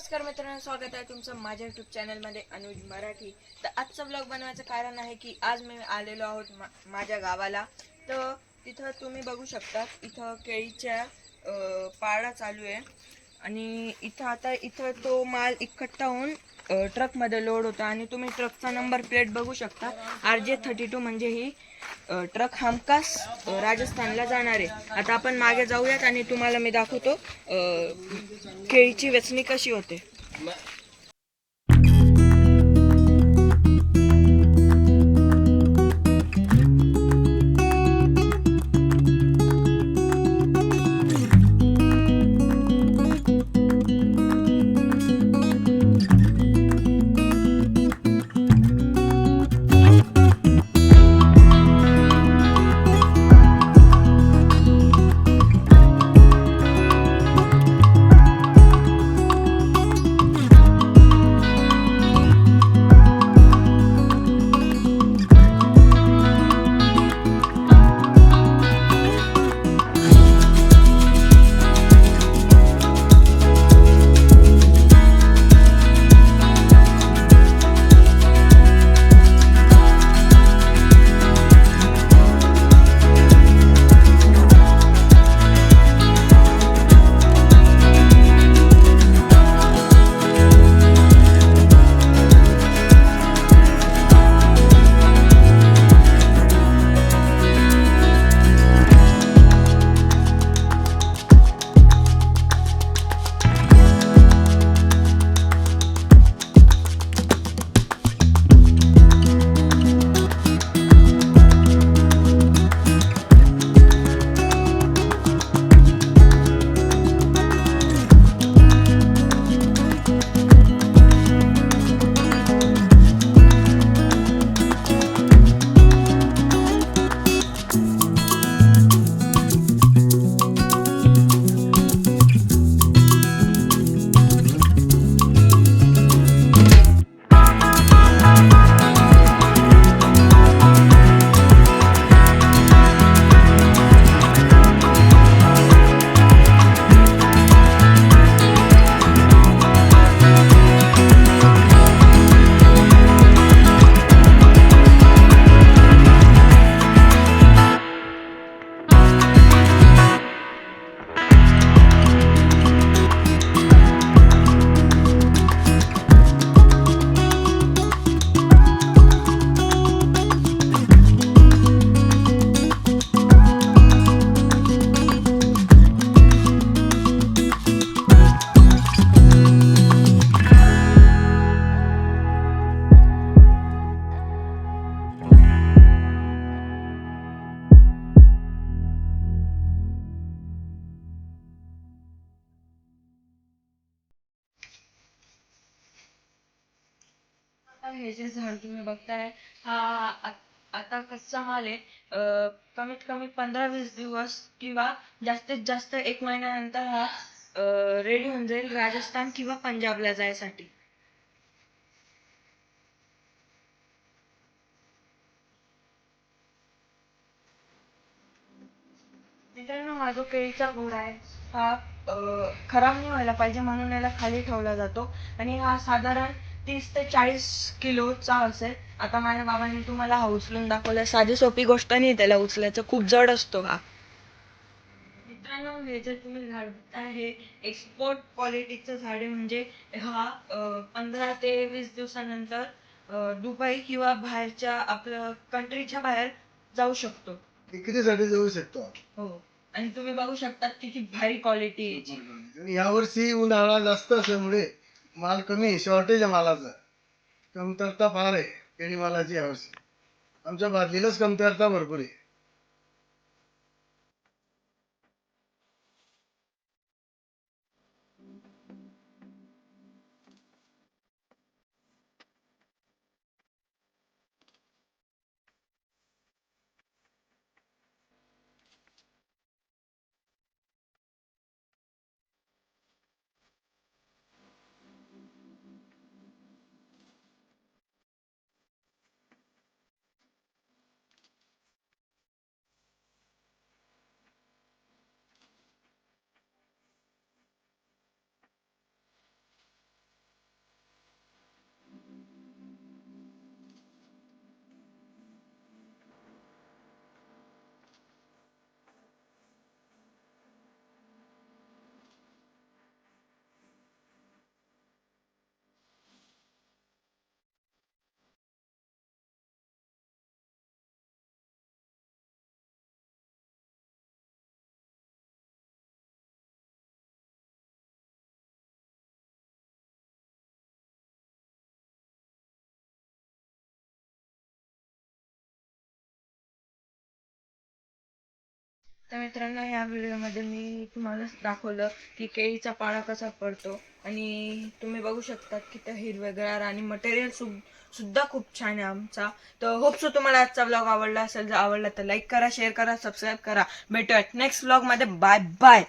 नमस्कार मित्रांनो स्वागत आहे तुमचं माझ्या युट्यूब चॅनलमध्ये अनुज मराठी. तर आजचं ब्लॉग बनवायचं कारण आहे की आज मी आलेलो आहोत मा माझ्या गावाला. तर तिथं तुम्ही बघू शकता इथं केळीच्या अं, पाळा चालू आहे. आणि इथं आता इथं तो माल इकट्ठा होऊन ट्रकमध्ये लोड होता आणि तुम्ही ट्रकचा नंबर प्लेट बघू शकता. आर जे थर्टी टू म्हणजे ही ट्रक हमखास राजस्थानला जाणार. आहे आता आपण मागे जाऊयात आणि तुम्हाला मी दाखवतो केळीची वेचणी कशी होते. हे जे झाड तुम्ही बघताय हा आता कच्चा माल आहे. कमीत कमी पंधरा वीस दिवस किंवा जास्तीत जास्त एक महिन्यानंतर हा रेडी होऊन जाईल राजस्थान किंवा पंजाबला जायसाठी. मित्रांनो हा जो केळीचा घोडा आहे हा खराब नाही व्हायला पाहिजे म्हणून याला खाली ठेवला जातो. आणि हा साधारण तीस ते चाळीस किलोचा असेल. आता माझ्या बाबांनी तुम्हाला हा उचलून दाखवला. साधी सोपी गोष्ट नाही त्याला उचलायचं. खूप जड असतो हा. मित्रांनो हे जे तुम्ही झाड हे एक्सपोर्ट क्वालिटीचं झाड म्हणजे हा पंधरा ते वीस दिवसानंतर दुबई किंवा बाहेरच्या आपलं कंट्रीच्या बाहेर जाऊ शकतो. विक्रीसाठी जाऊ शकतो? हो. आणि तुम्ही बघू शकता किती भारी क्वालिटी आहे याची. यावर्षी उन्हाळा जास्त असल्यामुळे माल कमी शॉर्टेज आहे मालाचा. कमतरता फार आहे केळी मालाची यावर्षी आमच्या बादलीलाच कमतरता भरपूर आहे. तर मित्रांनो ह्या व्हिडिओमध्ये मी तुम्हाला दाखवलं की केळीचा पाळा कसा पडतो. आणि तुम्ही बघू शकतात की त्या हिरवेगार आणि मटेरियल सु सुद्धा खूप छान आहे आमचा. तर होपसो तुम्हाला आजचा ब्लॉग आवडला असेल. जर आवडला तर लाईक करा शेअर करा सबस्क्राईब करा. भेटूयात नेक्स्ट ब्लॉगमध्ये बाय बाय